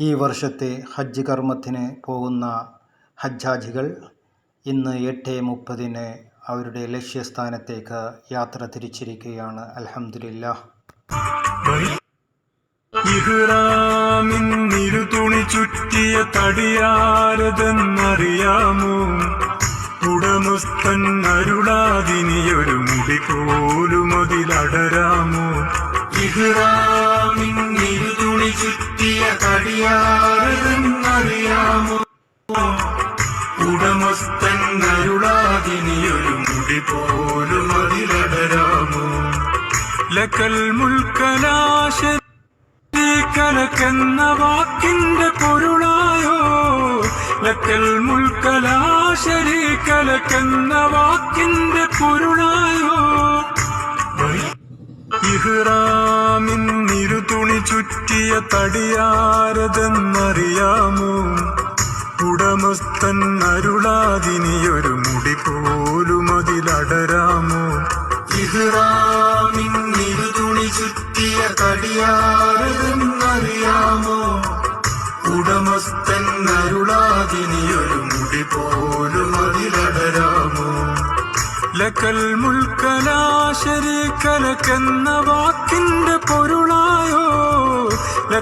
ഈ വർഷത്തെ ഹജ്ജ് കർമ്മത്തിന് പോകുന്ന ഹജ്ജാജികൾ ഇന്ന് എട്ട് മുപ്പതിന് അവരുടെ ലക്ഷ്യസ്ഥാനത്തേക്ക് യാത്ര തിരിച്ചിരിക്കുകയാണ്. അലഹമില്ല ഇഹ്റാമിന്നിരു തുണി ചുറ്റിയ തടിയാരതെന്നറിയാമോ? ഉടമസ്ഥൻ അരുളാതിനിയൊരു മുടി പോലും അതിലടരാമോ? തുണി ചുറ്റിയ കടിയാറിയാമോ ഉടമസ്ഥൻ അരുളാതിനിയൊരു മുടി പോലും അതിലടരാമോ? ലക്കൽ മുൽക്കലാശ കലക്കെന്ന വാക്കിന്റെ പൊരുളായോ? ലക്കൽ മുൽക്കലാശരി കലക്കെന്ന വാക്കിന്റെ പൊരുളായോ? ഇഹ്റാമിന്നിരു തുണി ചുറ്റിയ തടിയാരതെന്നറിയാമോ? ഉടമസ്ഥൻ അരുളാതിനിയൊരു മുടി പോലും അതിലടരാമോ? തുണി ചുറ്റിയ തടിയാരതെന്നറിയാമോ? ഉടമസ്ഥൻ അരുളാതിനിയൊരു മുടി പോലും അതിലടരാമോ? ലക്കൽ മുൽക്കലാശരി കലക്കെന്ന പൊരുളായോ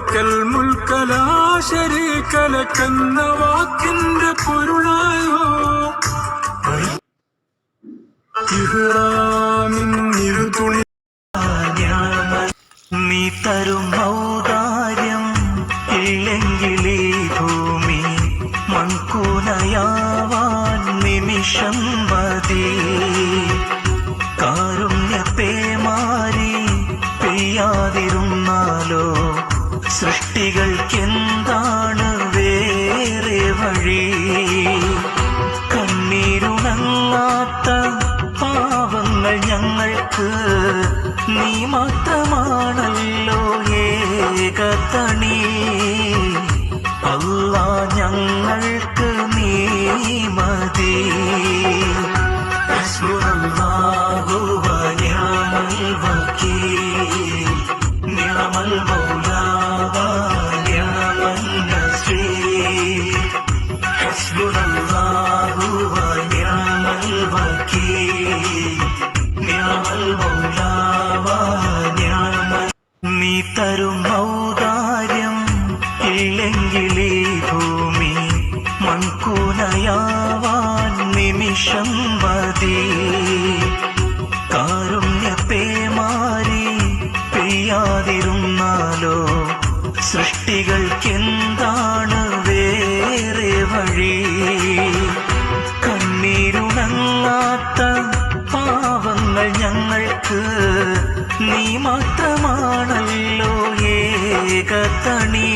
ലക്കൽ മുൽക്കലാശരി കലക്കുന്ന വാക്കിന്റെ പൊരുളായോ? നീ തരും ഔദാര്യം ഇല്ലെങ്കിൽ ഈ ഭൂമി മൺകൂനയാവാൻ നിമിഷം മതി. കാരുണ്യപ്പേമാരി പെയ്യാതിരുന്നാലോ സൃഷ്ടികൾക്കെന്താണ് വേറെ വഴി? കണ്ണീരുണങ്ങാത്ത പാവങ്ങൾ ഞങ്ങൾക്ക് നീ മാത്രമാണല്ലോ ഏകതണി. അല്ല ഞങ്ങൾക്ക് നീ തരും ഔദാര്യം ഇല്ലെങ്കിൽ ഈ ഭൂമി മൺകൂനയാവാൻ നിമിഷം മതി കാരുണ്യപ്പേമാരി പെയ്യാതിരുന്നാലോ സൃഷ്ടികൾക്കെന്താണ് വേറെ വഴി കണ്ണീരുണങ്ങാത്ത പാവങ്ങൾ ഞങ്ങൾക്ക് നീ മാത്രമാണല്ലോ ഏകതണി.